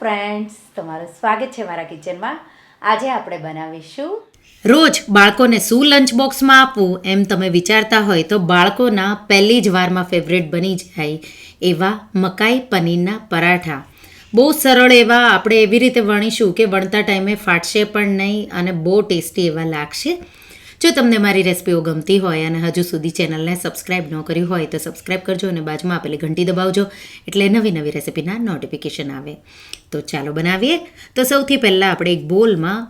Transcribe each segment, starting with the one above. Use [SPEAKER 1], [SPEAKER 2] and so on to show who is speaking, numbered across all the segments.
[SPEAKER 1] Friends તમારું સ્વાગત છે મારા કિચનમાં આજે આપણે બનાવીશું
[SPEAKER 2] રોજ બાળકોને શું લંચ બોક્સમાં આપવું એમ તમે વિચારતા હોય તો બાળકોના પહેલી જ વારમાં ફેવરેટ બની જાય એવા મકાઈ પનીરના પરાઠા. બહુ સરળ એવા આપણે એવી રીતે વણીશું કે વણતા ટાઈમે ફાટશે પણ નહીં અને બહુ ટેસ્ટી એવા લાગશે. જો તમને મારી રેસિપીઓ ગમતી હોય અને હજુ સુધી ચેનલને સબસ્ક્રાઇબ ન કરી હોય તો સબસ્ક્રાઇબ કરજો અને બાજુમાં આપેલી ઘંટી દબાવજો એટલે નવી નવી રેસિપીના નોટિફિકેશન આવે. તો ચાલો બનાવીએ. તો સૌથી પહેલાં આપણે એક બોલમાં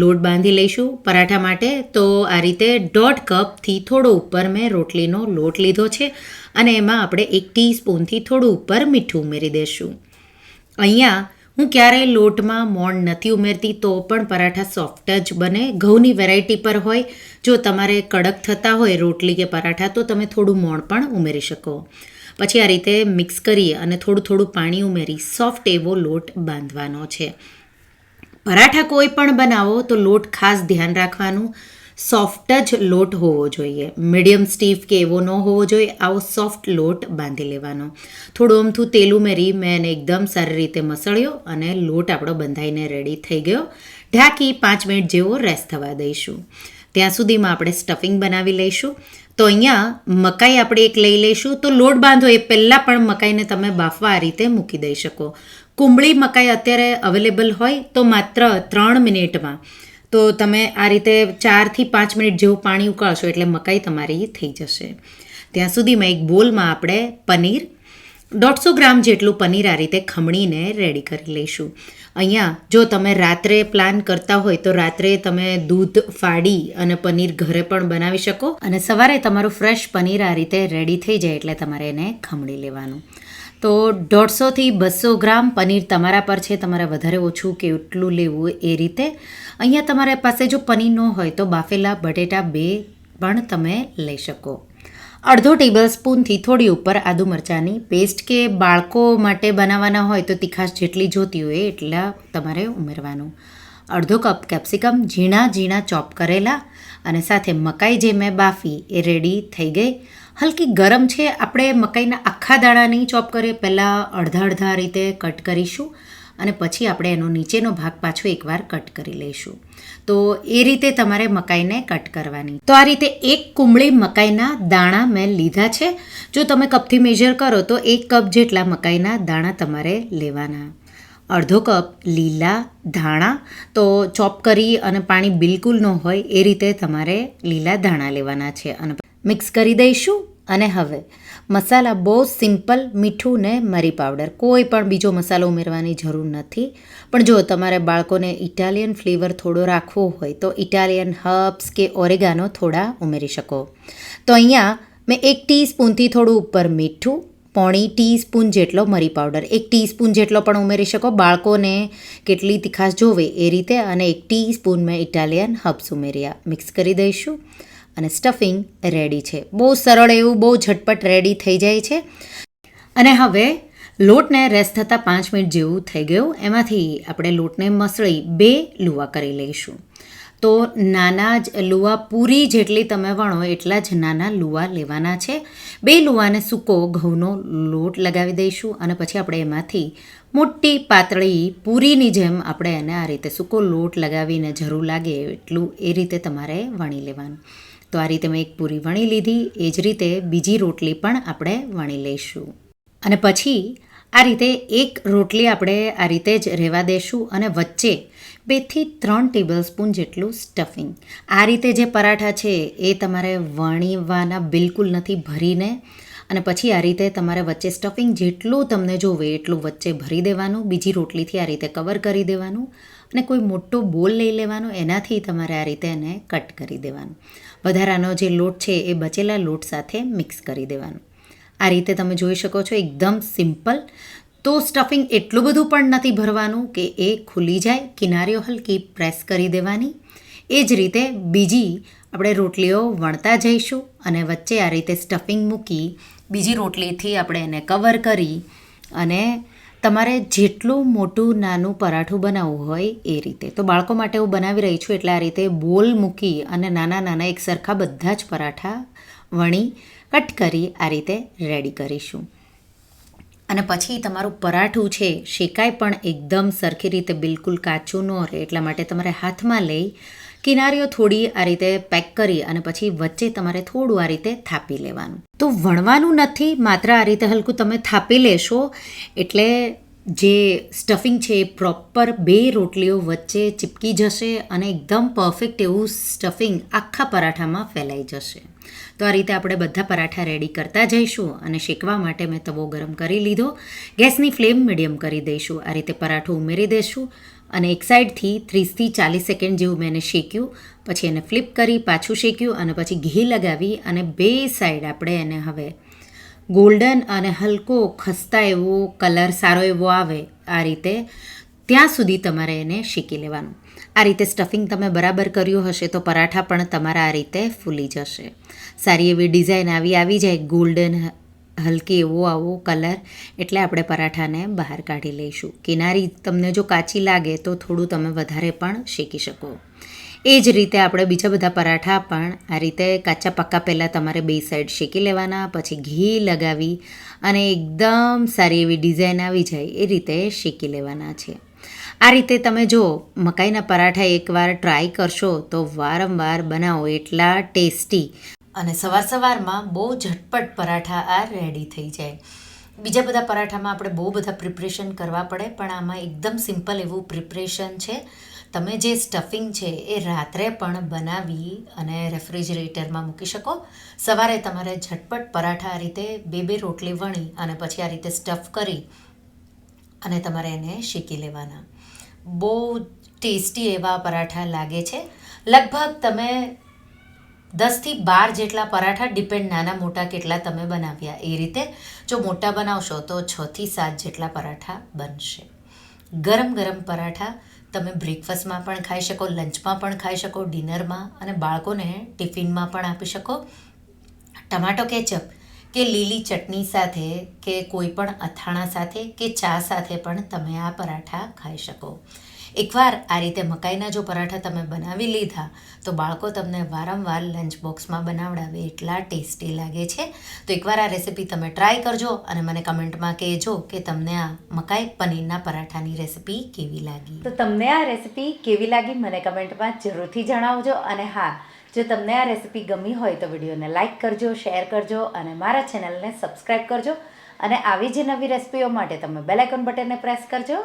[SPEAKER 2] લોટ બાંધી લઈશું પરાઠા માટે. તો આ રીતે દોઢ કપથી થોડો ઉપર મેં રોટલીનો લોટ લીધો છે અને એમાં આપણે એક ટીસ્પૂનથી થોડું ઉપર મીઠું ઉમેરી દઈશું અહીંયા હું ક્યારેય લોટમાં મોણ નથી ઉમેરતી, તો પણ પરાઠા સોફ્ટ જ બને. ઘઉંની વેરાયટી પર હોય, જો તમારે કડક થતા હોય રોટલી કે પરાઠા, તો તમે થોડું મોણ પણ ઉમેરી શકો. પછી આ રીતે મિક્સ કરી અને થોડું થોડું પાણી ઉમેરી સોફ્ટ એવો લોટ બાંધવાનો છે. પરાઠા કોઈ પણ બનાવો, તો લોટ ખાસ ધ્યાન રાખવાનું. સોફ્ટ જ લોટ હોવો જોઈએ. મીડિયમ સ્ટીફ કે એવો ન હોવો જોઈએ. આવો સોફ્ટ લોટ બાંધી લેવાનો. થોડું અમથું તેલું મેરી મેં એને એકદમ સારી રીતે મસળ્યો અને લોટ આપણો બંધાઈને રેડી થઈ ગયો. ઢાંકી પાંચ મિનિટ જેવો રેસ્ટ થવા દઈશું. ત્યાં સુધીમાં આપણે સ્ટફિંગ બનાવી લઈશું. તો અહીંયા મકાઈ આપણે એક લઈ લઈશું. તો લોટ બાંધો એ પહેલાં પણ મકાઈને તમે બાફવા આ રીતે મૂકી દઈ શકો. કુંબળી મકાઈ અત્યારે અવેલેબલ હોય તો માત્ર ત્રણ મિનિટમાં. તો તમે આ રીતે ચારથી પાંચ મિનિટ જેવું પાણી ઉકાળશો એટલે મકાઈ તમારી થઈ જશે. ત્યાં સુધીમાં એક બોલમાં આપણે પનીર, દોઢસો ગ્રામ જેટલું પનીર આ રીતે ખમણીને રેડી કરી લઈશું. અહીંયા જો તમે રાત્રે પ્લાન કરતા હોય તો રાત્રે તમે દૂધ ફાડી અને પનીર ઘરે પણ બનાવી શકો અને સવારે તમારું ફ્રેશ પનીર આ રીતે રેડી થઈ જાય એટલે તમારે એને ખમણી લેવાનું. તો દોઢસોથી બસો ગ્રામ પનીર તમારા પર છે, તમારે વધારે ઓછું કે એટલું લેવું એ રીતે. અહીંયા તમારા પાસે જો પનીર ન હોય તો બાફેલા બટેટા બે પણ તમે લઈ શકો. અડધો ટેબલ સ્પૂનથી થોડી ઉપર આદુ મરચાંની પેસ્ટ કે બાળકો માટે બનાવવાના હોય તો તીખાશ જેટલી જોતી હોય એટલા તમારે ઉમેરવાનું. અડધો કપ કેપ્સિકમ ઝીણા ઝીણા ચોપ કરેલા અને સાથે મકાઈ જે મેં બાફી એ રેડી થઈ ગઈ. હલકી ગરમ છે. આપણે મકાઈના આખા દાણા નહીં ચોપ કરીએ. પહેલાં અડધા અડધા રીતે કટ કરીશું અને પછી આપણે એનો નીચેનો ભાગ પાછો એકવાર કટ કરી લઈશું. તો એ રીતે તમારે મકાઈને કટ કરવાની. તો આ રીતે એક કુંબળી મકાઈના દાણા મેં લીધા છે. જો તમે કપથી મેજર કરો તો એક કપ જેટલા મકાઈના દાણા તમારે લેવાના. અડધો કપ લીલા ધાણા. તો ચોપ કરી અને પાણી બિલકુલ ન હોય એ રીતે તમારે લીલા ધાણા લેવાના છે. અને મિક્સ કરી દઈશું અને હવે મસાલા બહુ સિમ્પલ, મીઠું ને મરી પાવડર. કોઈ પણ બીજો મસાલો ઉમેરવાની જરૂર નથી. પણ જો તમારે બાળકોને ઇટાલિયન ફ્લેવર થોડો રાખવો હોય, તો ઇટાલિયન હર્બ્સ કે ઓરેગાનો થોડા ઉમેરી શકો. તો અહીંયા મેં એક ટીસ્પૂનથી થોડું ઉપર મીઠું, પોણી ટીસ્પૂન જેટલો મરી પાવડર. એક ટીસ્પૂન જેટલો પણ ઉમેરી શકો. બાળકોને કેટલી તીખાશ જોવે એ રીતે અને એક ટીસ્પૂન મેં ઇટાલિયન હબ્સ ઉમેર્યા. મિક્સ કરી દઈશું. અને સ્ટફિંગ રેડી છે. બહુ સરળ એવું, બહુ ઝટપટ રેડી થઈ જાય છે. અને હવે લોટને રેસ્ટ થતાં પાંચ મિનિટ જેવું થઈ ગયું. એમાંથી આપણે લોટને મસળી બે લુવા કરી લઈશું. તો નાના જ લુવા પૂરી જેટલી તમે વણો એટલા જ નાના લુવા લેવાના છે. બે લુવાને સૂકો ઘઉંનો લોટ લગાવી દઈશું અને પછી આપણે એમાંથી મોટી પાતળી પૂરીની જેમ આપણે એને આ રીતે સૂકો લોટ લગાવીને જરૂર લાગે એટલું એ રીતે તમારે વણી લેવાનું. તો આ રીતે મેં એક પૂરી વણી લીધી, એ જ રીતે બીજી રોટલી પણ આપણે વણી લઈશું. અને પછી આ રીતે એક રોટલી આપણે આ રીતે જ રહેવા દેશું અને વચ્ચે બેથી ત્રણ ટેબલ સ્પૂન જેટલું સ્ટફિંગ. આ રીતે જે પરાઠા છે એ તમારે વણીવાના બિલકુલ નથી ભરીને અને પછી આ રીતે તમારે વચ્ચે સ્ટફિંગ જેટલું તમને જોવે એટલું વચ્ચે ભરી દેવાનું, બીજી રોટલીથી આ રીતે કવર કરી દેવાનું અને કોઈ મોટો બોલ લઈ લેવાનો, એનાથી તમારે આ રીતે એને કટ કરી દેવાનું. વધારાનો જે લોટ છે એ બચેલા લોટ સાથે મિક્સ કરી દેવાનું. આ રીતે તમે જોઈ શકો છો એકદમ સિમ્પલ તો સ્ટફિંગ એટલું બધું પણ નથી ભરવાનું કે એ ખુલી જાય, કિનારીઓ હલકી પ્રેસ કરી દેવાની. એ જ રીતે બીજી આપણે રોટલીઓ વણતા જઈશું અને વચ્ચે આ રીતે સ્ટફિંગ મૂકી બીજી રોટલીથી આપણે એને કવર કરી અને તમારે જેટલું મોટું નાનું પરાઠું બનાવવું હોય એ રીતે. તો બાળકો માટે હું બનાવી રહી છું એટલે આ રીતે બોલ મૂકી અને નાના નાના એક સરખા બધા જ પરાઠા વણી, કટ કરી આ રીતે રેડી કરીશું. અને પછી તમારું પરાઠું છે, શેકાય પણ એકદમ સરખી રીતે બિલકુલ કાચું ન રહે, એટલા માટે તમારે હાથમાં લઈ કિનારીઓ થોડી આ રીતે પેક કરી અને પછી વચ્ચે તમારે થોડું આ રીતે થાપી લેવાનું. તો વણવાનું નથી, માત્ર આ રીતે હલકું તમે થાપી લેશો, એટલે જે સ્ટફિંગ છે એ પ્રોપર બે રોટલીઓ વચ્ચે ચીપકી જશે અને એકદમ પરફેક્ટ એવું સ્ટફિંગ આખા પરાઠામાં ફેલાઈ જશે. તો આ રીતે આપણે બધા પરાઠા રેડી કરતા જઈશું અને શેકવા માટે મેં તવો ગરમ કરી લીધો. ગેસની ફ્લેમ મીડિયમ કરી દઈશું. આ રીતે પરાઠું ઉમેરી દઈશું. અને એક સાઈડથી ત્રીસથી ચાલીસ સેકન્ડ જેવું મેં એને શેક્યું, પછી એને ફ્લિપ કરી, પાછું શેક્યું અને પછી ઘી લગાવી અને બે સાઈડ આપણે એને હવે ગોલ્ડન અને હલકો ખસ્તા એવો કલર સારો એવો આવે આ રીતે, ત્યાં સુધી તમારે એને શેકી લેવાનું. આ રીતે સ્ટફિંગ તમે બરાબર કર્યું હશે તો પરાઠા પણ તમારા આ રીતે ફૂલી જશે. સારી એવી ડિઝાઇન આવી આવી જાય ગોલ્ડન હલકી એવો આવો કલર એટલે આપણે પરાઠાને બહાર કાઢી લઈશું. કિનારી તમને જો કાચી લાગે તો થોડું તમે વધારે પણ શેકી શકો. એ જ રીતે આપણે બીજા બધા પરાઠા પણ આ રીતે કાચા પાક્કા પહેલાં તમારે બે સાઈડ શેકી લેવાના, પછી ઘી લગાવી અને એકદમ સારી એવી ડિઝાઇન આવી જાય એ રીતે શેકી લેવાના છે. આ રીતે તમે જો મકાઈના પરાઠા એકવાર ટ્રાય કરશો તો વારંવાર બનાવો, એટલા ટેસ્ટી અને સવાર સવારમાં બહુ ઝટપટ પરાઠા આ રેડી થઈ જાય. બીજા બધા પરાઠામાં આપણે બહુ બધા પ્રિપરેશન કરવા પડે, પણ આમાં એકદમ સિમ્પલ એવું પ્રિપરેશન છે. તમે જે સ્ટફિંગ છે એ રાત્રે પણ બનાવી અને રેફ્રિજરેટરમાં મૂકી શકો. સવારે તમારે ઝટપટ પરાઠા આ રીતે બે બે રોટલી વણી અને પછી આ રીતે સ્ટફ કરી અને તમારે એને શેકી લેવાના. બહુ ટેસ્ટી એવા પરાઠા લાગે છે. લગભગ તમે દસથી બાર જેટલા પરાઠા ડિપેન્ડ નાના મોટા કેટલા તમે બનાવ્યા. એ રીતે જો મોટા બનાવશો તો છથી સાત જેટલા પરાઠા બનશે. ગરમ ગરમ પરાઠા તમે બ્રેકફાસ્ટમાં પણ ખાઈ શકો, લંચમાં પણ ખાઈ શકો, ડિનરમાં અને બાળકોને ટિફિનમાં પણ આપી શકો. ટમાટો કેચઅપ કે લીલી ચટણી સાથે કે કોઈ પણ અથાણા સાથે કે ચા સાથે પણ તમે આ પરાઠા ખાઈ શકો. એકવાર આ રીતે મકાઈના જો પરાઠા તમે બનાવી લીધા, તો બાળકો તમને વારંવાર લંચ બોક્સમાં બનાવડાવે એટલા ટેસ્ટી લાગે છે. તો એકવાર આ રેસીપી તમે ટ્રાય કરજો અને મને કમેન્ટમાં કહેજો કે તમને આ મકાઈ પનીરના પરાઠાની રેસીપી કેવી લાગી.
[SPEAKER 1] તો તમને આ રેસિપી કેવી લાગી મને કમેન્ટમાં જરૂરથી જણાવજો અને હા, જો તમને આ રેસિપી ગમી હોય તો વિડીયોને લાઇક કરજો શેર કરજો અને મારા ચેનલને સબસ્ક્રાઈબ કરજો અને આવી જ નવી રેસિપીઓ માટે તમે બેલ આઇકોન બટનને પ્રેસ કરજો.